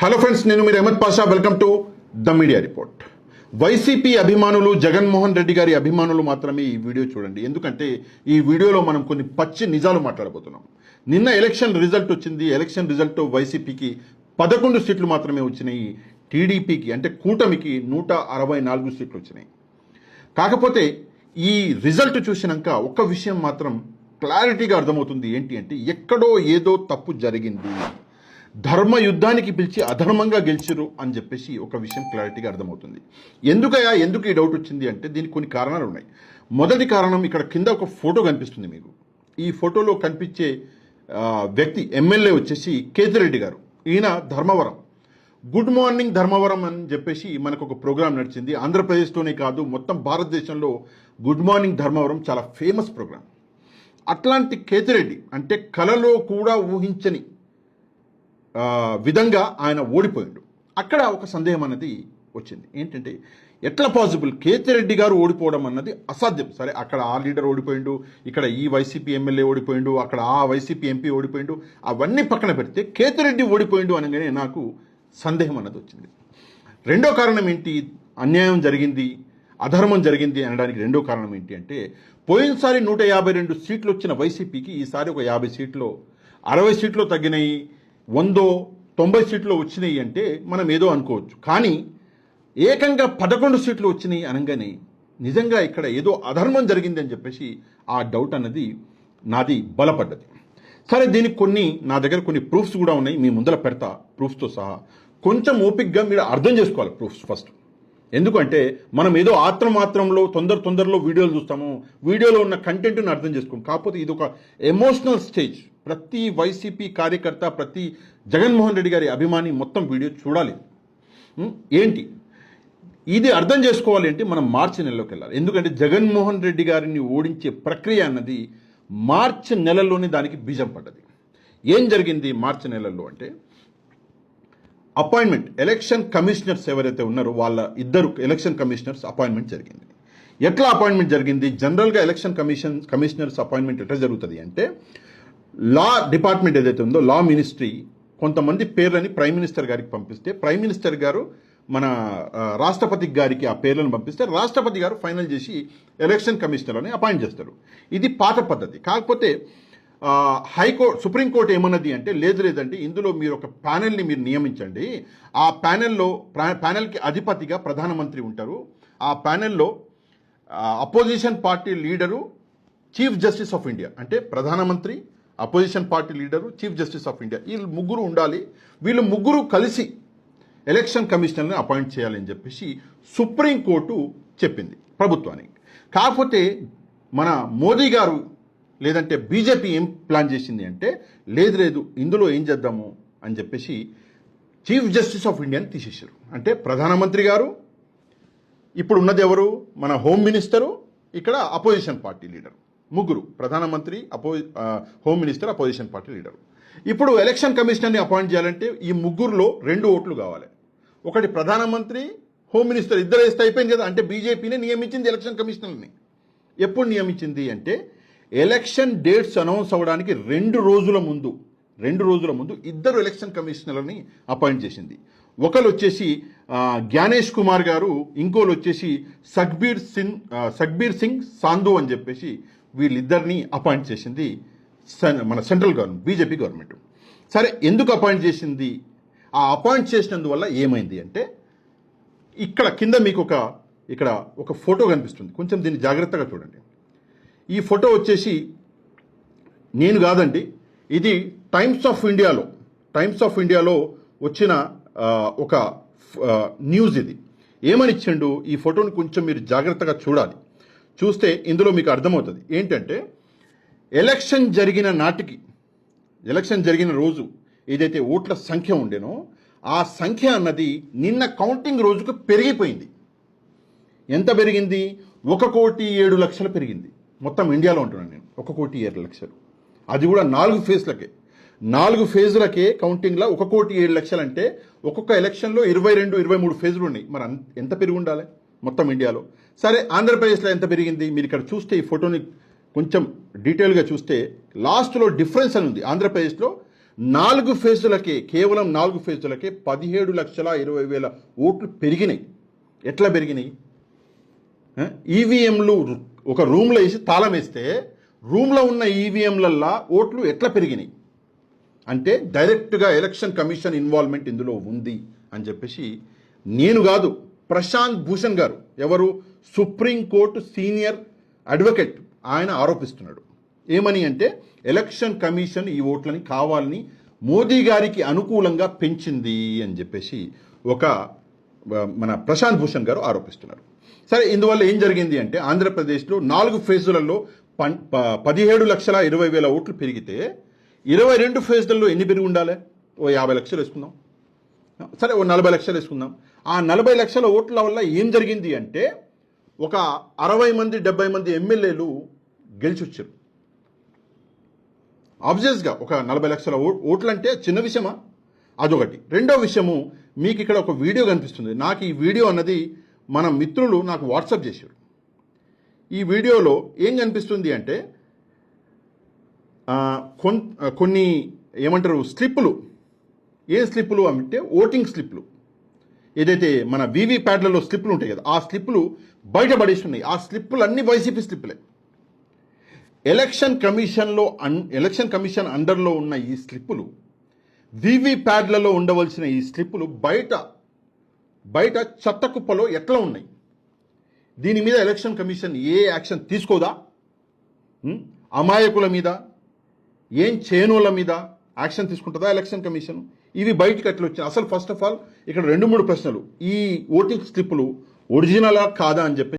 Hello friends నేను మీరు Ahmed Pasha. Welcome to the media report YCP అభిమానులు జగన్మోహన్ రెడ్డి గారి అభిమానులు మాత్రమే ఈ వీడియో చూడండి. ఎందుకంటే ఈ వీడియోలో మనం కొన్ని పచ్చి నిజాలు మాట్లాడబోతున్నాం. నిన్న ఎలక్షన్ రిజల్ట్ వచ్చింది. ఎలక్షన్ రిజల్ట్ వైసీపీకి పదకొండు సీట్లు మాత్రమే వచ్చినాయి. టీడీపీకి అంటే కూటమికి నూట అరవై నాలుగు సీట్లు వచ్చినాయి. కాకపోతే ఈ రిజల్ట్ చూసినాక ఒక్క విషయం మాత్రం క్లారిటీగా అర్థమవుతుంది. ఏంటి అంటే ఎక్కడో ఏదో తప్పు జరిగింది. ధర్మ యుద్ధానికి పిలిచి అధర్మంగా గెలిచిరు అని చెప్పేసి ఒక విషయం క్లారిటీగా అర్థమవుతుంది. ఎందుకయ్యా? ఎందుకు ఈ డౌట్ వచ్చింది అంటే దీనికి కొన్ని కారణాలు ఉన్నాయి. మొదటి కారణం ఇక్కడ కింద ఒక ఫోటో కనిపిస్తుంది మీకు. ఈ ఫోటోలో కనిపించే వ్యక్తి ఎమ్మెల్యే వచ్చేసి కేతిరెడ్డి గారు. ఈయన ధర్మవరం. గుడ్ మార్నింగ్ ధర్మవరం అని చెప్పేసి మనకు ఒక ప్రోగ్రాం నడిచింది. ఆంధ్రప్రదేశ్లోనే కాదు మొత్తం భారతదేశంలో గుడ్ మార్నింగ్ ధర్మవరం చాలా ఫేమస్ ప్రోగ్రాం. అట్లాంటి కేతిరెడ్డి అంటే కలలో కూడా ఊహించని విధంగా ఆయన ఓడిపోయాడు. అక్కడ ఒక సందేహం అన్నది వచ్చింది. ఏంటంటే ఎట్లా పాసిబుల్ కేతిరెడ్డి గారు ఓడిపోవడం అన్నది అసాధ్యం. సరే అక్కడ ఆ లీడర్ ఓడిపోయిండు ఇక్కడ ఈ వైసీపీ ఎమ్మెల్యే ఓడిపోయిండు అక్కడ ఆ వైసీపీ ఎంపీ ఓడిపోయిండు అవన్నీ పక్కన పెడితే కేతిరెడ్డి ఓడిపోయిండు అనగానే నాకు సందేహం అన్నది వచ్చింది. రెండో కారణం ఏంటి? అన్యాయం జరిగింది అధర్మం జరిగింది అనడానికి రెండో కారణం ఏంటి అంటే పోయినసారి నూట యాభై రెండు సీట్లు వచ్చిన వైసీపీకి ఈసారి ఒక యాభై సీట్లు అరవై సీట్లు తగ్గినాయి వందో తొంభై సీట్లు వచ్చినాయి అంటే మనం ఏదో అనుకోవచ్చు. కానీ ఏకంగా పదకొండు సీట్లు వచ్చినాయి అనగానే నిజంగా ఇక్కడ ఏదో అధర్మం జరిగిందని చెప్పేసి ఆ డౌట్ అన్నది నాది బలపడ్డది. సరే దీనికి కొన్ని నా దగ్గర కొన్ని ప్రూఫ్స్ కూడా ఉన్నాయి. మీ ముందర పెడతా ప్రూఫ్స్తో సహా. కొంచెం ఓపిక్గా మీరు అర్థం చేసుకోవాలి ప్రూఫ్స్ ఫస్ట్ ఎందుకంటే మనం ఏదో ఆత్రమాత్రంలో తొందర తొందరలో వీడియోలు చూస్తాము. వీడియోలో ఉన్న కంటెంట్ని అర్థం చేసుకోం కాకపోతే ఇది ఒక ఎమోషనల్ స్టేజ్ ప్రతి వైసీపీ కార్యకర్త ప్రతి జగన్మోహన్ రెడ్డి గారి అభిమాని మొత్తం వీడియో చూడాలి. ఏంటి? ఇది అర్థం చేసుకోవాలి అంటే మనం మార్చి నెలలోకి వెళ్ళాలి. ఎందుకంటే జగన్మోహన్ రెడ్డి గారిని ఓడించే ప్రక్రియ అన్నది మార్చి నెలలోనే దానికి బీజం పడ్డది. ఏం జరిగింది మార్చి నెలల్లో అంటే అపాయింట్మెంట్ ఎలక్షన్ కమిషనర్స్ ఎవరైతే ఉన్నారో వాళ్ళ ఇద్దరు ఎలక్షన్ కమిషనర్స్ అపాయింట్మెంట్ జరిగింది. ఎట్లా అపాయింట్మెంట్ జరిగింది? జనరల్గా ఎలక్షన్ కమిషన్ కమిషనర్స్ అపాయింట్మెంట్ ఎట్లా జరుగుతుంది అంటే లా డిపార్ట్మెంట్ ఏదైతే ఉందో లా మినిస్ట్రీ కొంతమంది పేర్లని ప్రైమ్ మినిస్టర్ గారికి పంపిస్తే ప్రైమ్ మినిస్టర్ గారు మన రాష్ట్రపతి గారికి ఆ పేర్లను పంపిస్తే రాష్ట్రపతి గారు ఫైనల్ చేసి ఎలక్షన్ కమిషనర్ని అపాయింట్ చేస్తారు. ఇది పాత పద్ధతి. కాకపోతే హైకోర్టు సుప్రీంకోర్టు ఏమన్నది అంటే లేదు లేదంటే ఇందులో మీరు ఒక ప్యానెల్ని మీరు నియమించండి. ఆ ప్యానెల్లో ప్రా- ప్యానెల్కి అధిపతిగా ప్రధానమంత్రి ఉంటారు. ఆ ప్యానెల్లో opposition party leader chief justice of India అంటే ప్రధానమంత్రి opposition party leader chief justice of India. వీళ్ళు ముగ్గురు ఉండాలి. వీళ్ళు ముగ్గురు కలిసి ఎలక్షన్ కమిషనర్ని అపాయింట్ చేయాలని చెప్పేసి సుప్రీంకోర్టు చెప్పింది ప్రభుత్వానికి. కాకపోతే మన మోదీ గారు లేదంటే బీజేపీ ఏం ప్లాన్ చేసింది అంటే లేదు లేదు ఇందులో ఏం చేద్దాము అని చెప్పేసి చీఫ్ జస్టిస్ ఆఫ్ ఇండియాని తీసేశారు. అంటే ప్రధానమంత్రి గారు ఇప్పుడు ఉన్నది ఎవరు? మన హోమ్ మినిస్టరు ఇక్కడ అపోజిషన్ పార్టీ లీడర్. ముగ్గురు ప్రధానమంత్రి అపో home minister opposition party leader. ఇప్పుడు ఎలక్షన్ కమిషనర్ని అపాయింట్ చేయాలంటే ఈ ముగ్గురులో రెండు ఓట్లు కావాలి. ఒకటి ప్రధానమంత్రి హోమ్ మినిస్టర్ ఇద్దరు వేస్తే అయిపోయింది కదా అంటే బీజేపీనే నియమించింది ఎలక్షన్ కమిషనర్ని. ఎప్పుడు నియమించింది అంటే ఎలక్షన్ డేట్స్ అనౌన్స్ అవ్వడానికి రెండు రోజుల ముందు రెండు రోజుల ముందు ఇద్దరు ఎలక్షన్ కమిషనర్ని అపాయింట్ చేసింది. ఒకరు వచ్చేసి జ్ఞానేష్ కుమార్ గారు ఇంకోరు వచ్చేసి సఖ్బీర్ సింగ్ సగ్బీర్ సింగ్ సాంధు అని చెప్పేసి వీళ్ళిద్దరినీ అపాయింట్ చేసింది సెన్- మన సెంట్రల్ గవర్నమెంట్ బీజేపీ గవర్నమెంట్. సరే ఎందుకు అపాయింట్ చేసింది? ఆ అపాయింట్ చేసినందువల్ల ఏమైంది అంటే ఇక్కడ కింద మీకు ఒక ఇక్కడ ఒక ఫోటో కనిపిస్తుంది. కొంచెం దీన్ని జాగ్రత్తగా చూడండి. ఈ ఫోటో వచ్చేసి నేను కాదండి ఇది టైమ్స్ ఆఫ్ ఇండియాలో టైమ్స్ ఆఫ్ ఇండియాలో వచ్చిన ఒక న్యూస్ ఇది. ఏమని ఇచ్చిండు? ఈ ఫోటోని కొంచెం మీరు జాగ్రత్తగా చూడాలి. చూస్తే ఇందులో మీకు అర్థమవుతుంది. ఏంటంటే ఎలక్షన్ జరిగిన నాటికి ఎలక్షన్ జరిగిన రోజు ఏదైతే ఓట్ల సంఖ్య ఉండేనో ఆ సంఖ్య అన్నది నిన్న కౌంటింగ్ రోజుకు పెరిగిపోయింది. ఎంత పెరిగింది? ఒక కోటి ఏడు లక్షలు పెరిగింది. మొత్తం ఇండియాలో ఉంటున్నాను నేను. ఒక కోటి ఏడు లక్షలు. అది కూడా నాలుగు ఫేజ్లకే. నాలుగు ఫేజులకే కౌంటింగ్లో ఒక కోటి ఏడు లక్షలు అంటే ఒక్కొక్క ఎలక్షన్లో ఇరవై రెండు ఇరవై మూడు ఫేజులు ఉన్నాయి. మరి ఎంత పెరిగి ఉండాలి. మొత్తం ఇండియాలో. సరే ఆంధ్రప్రదేశ్లో ఎంత పెరిగింది? మీరు ఇక్కడ చూస్తే ఈ ఫోటోని కొంచెం డీటెయిల్గా చూస్తే లాస్ట్లో డిఫరెన్స్ అని ఉంది. ఆంధ్రప్రదేశ్లో నాలుగు ఫేజులకే కేవలం నాలుగు ఫేజులకే పదిహేడు లక్షల ఇరవై వేల ఓట్లు పెరిగినాయి. ఎట్లా పెరిగినాయి? ఈవీఎంలు ఒక రూమ్లో వేసి తాళం వేస్తే రూమ్లో ఉన్న ఈవీఎంలల్లా ఓట్లు ఎట్లా పెరిగినాయి? అంటే డైరెక్ట్గా ఎలక్షన్ కమిషన్ ఇన్వాల్వ్మెంట్ ఇందులో ఉంది అని చెప్పేసి నేను కాదు ప్రశాంత్ భూషణ్ గారు ఎవరు? Supreme court senior advocate. ఆయన ఆరోపిస్తున్నాడు. ఏమని అంటే ఎలక్షన్ కమిషన్ ఈ ఓట్లని కావాలని మోదీ గారికి అనుకూలంగా పెంచింది అని చెప్పేసి ఒక మన ప్రశాంత్ భూషణ్ గారు ఆరోపిస్తున్నారు. సరే ఇందువల్ల ఏం జరిగింది అంటే ఆంధ్రప్రదేశ్లో నాలుగు ఫేజులలో పన్ ప- పదిహేడు లక్షల ఇరవై వేల ఓట్లు పెరిగితే ఇరవై రెండు ఫేజులలో ఎన్ని పెరిగి ఉండాలి? ఓ యాభై లక్షలు వేసుకుందాం. సరే ఓ నలభై లక్షలు వేసుకుందాం. ఆ నలభై లక్షల ఓట్ల వల్ల ఏం జరిగింది అంటే ఒక అరవై మంది డెబ్బై మంది ఎమ్మెల్యేలు గెలిచి వచ్చారు ఆబ్వియస్గా ఒక నలభై లక్షల ఓ ఓట్లు అంటే చిన్న విషయమా? అదొకటి. రెండో విషయము మీకు ఇక్కడ ఒక వీడియో కనిపిస్తుంది. నాకు ఈ వీడియో అన్నది మన మిత్రులు నాకు వాట్సాప్ చేశారు. ఈ వీడియోలో ఏం కనిపిస్తుంది అంటే కొన్ కొన్ని ఏమంటారు స్లిప్పులు ఏ స్లిప్పులు అంటే ఓటింగ్ స్లిప్పులు ఏదైతే మన వీవీ ప్యాడ్లలో స్లిప్పులు ఉంటాయి కదా ఆ స్లిప్పులు బయటపడేస్తున్నాయి ఆ స్లిప్పులు అన్ని వైసీపీ స్లిప్పులే. ఎలక్షన్ కమిషన్లో అన్ ఎలక్షన్ కమిషన్ అండర్లో ఉన్న ఈ స్లిప్పులు వివి ప్యాడ్లలో ఉండవలసిన ఈ స్లిప్పులు బయట బయట చెత్త కుప్పలో ఎట్లా ఉన్నాయి? దీని మీద ఎలక్షన్ కమిషన్ ఏ యాక్షన్ తీసుకోదా? అమాయకుల మీద? ఏం చేనుల మీద యాక్షన్ తీసుకుంటుందా ఎలక్షన్ కమిషన్? ఇవి బయటికి ఎట్లా వచ్చినాయి అసలు ఫస్ట్ ఆఫ్ ఆల్ ఇక్కడ రెండు మూడు ప్రశ్నలు. ఈ ఓటింగ్ స్లిప్పులు ఒరిజినలా కాదా అని చెప్పి